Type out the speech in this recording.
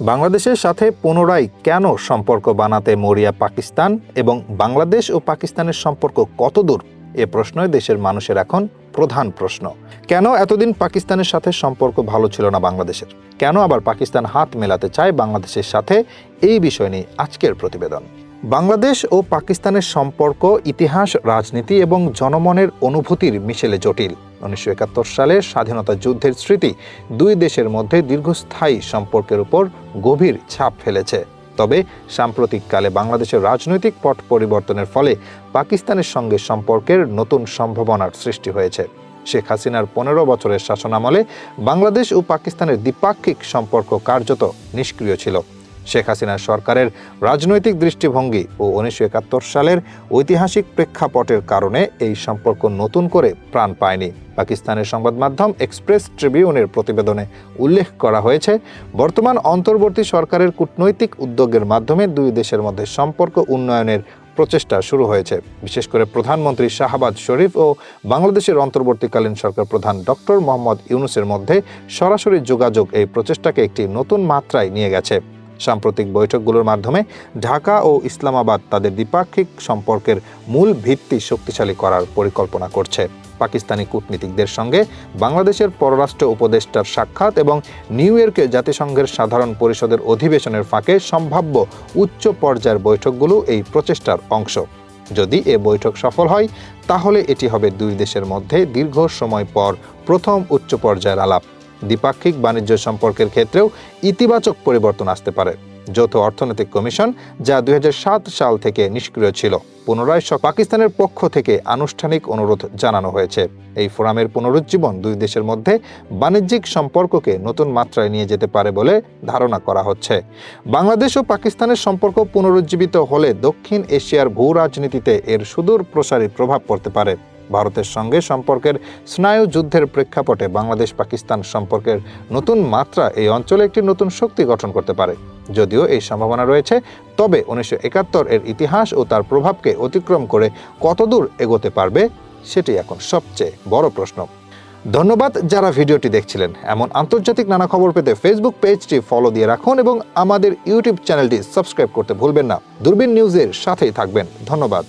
বাংলাদেশের সাথে পুনরায় কেন সম্পর্ক বানাতে মরিয়া পাকিস্তান এবং বাংলাদেশ ও পাকিস্তানের সম্পর্ক কতদূর? এ প্রশ্নই দেশের মানুষের এখন প্রধান প্রশ্ন। কেন এতদিন পাকিস্তানের সাথে সম্পর্ক ভালো ছিল না বাংলাদেশের? কেন আবার পাকিস্তান হাত মেলাতে চায় বাংলাদেশের সাথে? এই বিষয় নিয়ে আজকের প্রতিবেদন। বাংলাদেশ ও পাকিস্তানের সম্পর্ক, ইতিহাস, রাজনীতি এবং জনমনের অনুভূতির মিশেলে জটিল। উনিশশো একাত্তর সালের স্বাধীনতা যুদ্ধের স্মৃতি দুই দেশের মধ্যে দীর্ঘস্থায়ী সম্পর্কের উপর গভীর ছাপ ফেলেছে। তবে সাম্প্রতিককালে বাংলাদেশের রাজনৈতিক পট পরিবর্তনের ফলে পাকিস্তানের সঙ্গে সম্পর্কের নতুন সম্ভাবনার সৃষ্টি হয়েছে। শেখ হাসিনার পনেরো বছরের শাসনামলে বাংলাদেশ ও পাকিস্তানের দ্বিপাক্ষিক সম্পর্ক কার্যত নিষ্ক্রিয় ছিল। শেখ হাসিনার সরকারের রাজনৈতিক দৃষ্টিভঙ্গি ও উনিশশো একাত্তর সালের ঐতিহাসিক প্রেক্ষাপটের কারণে এই সম্পর্ক নতুন করে প্রাণ পায়নি। পাকিস্তানের সংবাদ মাধ্যম এক্সপ্রেস ট্রিবিউনের প্রতিবেদনে উল্লেখ করা হয়েছে, বর্তমান অন্তর্বর্তী সরকারের কূটনৈতিক উদ্যোগের মাধ্যমে দুই দেশের মধ্যে সম্পর্ক উন্নয়নের প্রচেষ্টা শুরু হয়েছে। বিশেষ করে প্রধানমন্ত্রী শাহবাজ শরীফ ও বাংলাদেশের অন্তর্বর্তীকালীন সরকার প্রধান ডক্টর মোহাম্মদ ইউনুসের মধ্যে সরাসরি যোগাযোগ এই প্রচেষ্টাকে একটি নতুন মাত্রায় নিয়ে গেছে। সাম্প্রতিক বৈঠকগুলোর মাধ্যমে ঢাকা ও ইসলামাবাদ তাদের দ্বিপাক্ষিক সম্পর্কের মূল ভিত্তি শক্তিশালী করার পরিকল্পনা করছে। পাকিস্তানি কূটনীতিকদের সঙ্গে বাংলাদেশের পররাষ্ট্র উপদেষ্টার সাক্ষাৎ এবং নিউ ইয়র্কে জাতিসংঘের সাধারণ পরিষদের অধিবেশনের ফাঁকে সম্ভাব্য উচ্চ পর্যায়ের বৈঠকগুলো এই প্রচেষ্টার অংশ। যদি এ বৈঠক সফল হয়, তাহলে এটি হবে দুই দেশের মধ্যে দীর্ঘ সময় পর প্রথম উচ্চ পর্যায়ের আলাপ। দ্বিপাক্ষিক বাণিজ্য সম্পর্কের ক্ষেত্রেও ইতিবাচক পরিবর্তন আসতে পারে। যৌথ অর্থনৈতিক কমিশন, যা দুই হাজার সাত সাল থেকে নিষ্ক্রিয় ছিল, পুনরায় পাকিস্তানের পক্ষ থেকে আনুষ্ঠানিক অনুরোধ জানানো হয়েছে। এই ফোরামের পুনরুজ্জীবন দুই দেশের মধ্যে বাণিজ্যিক সম্পর্ককে নতুন মাত্রায় নিয়ে যেতে পারে বলে ধারণা করা হচ্ছে। বাংলাদেশ ও পাকিস্তানের সম্পর্ক পুনরুজ্জীবিত হলে দক্ষিণ এশিয়ার ভূ রাজনীতিতে এর সুদূর প্রসারী প্রভাব পড়তে পারে। ভারতের সঙ্গে সম্পর্কের স্নায়ু যুদ্ধের প্রেক্ষাপটে বাংলাদেশ পাকিস্তান সম্পর্কের নতুন মাত্রা এই অঞ্চলে একটি নতুন শক্তি গঠন করতে পারে। যদিও এই সম্ভাবনা রয়েছে, তবে উনিশশো একাত্তর এর ইতিহাস ও তার প্রভাবকে অতিক্রম করে কতদূর এগোতে পারবে সেটি এখন সবচেয়ে বড় প্রশ্ন। ধন্যবাদ যারা ভিডিওটি দেখছিলেন। এমন আন্তর্জাতিক নানা খবর পেতে ফেসবুক পেজটি ফলো দিয়ে রাখুন এবং আমাদের ইউটিউব চ্যানেলটি সাবস্ক্রাইব করতে ভুলবেন না। দূরবীন নিউজের সাথেই থাকবেন। ধন্যবাদ।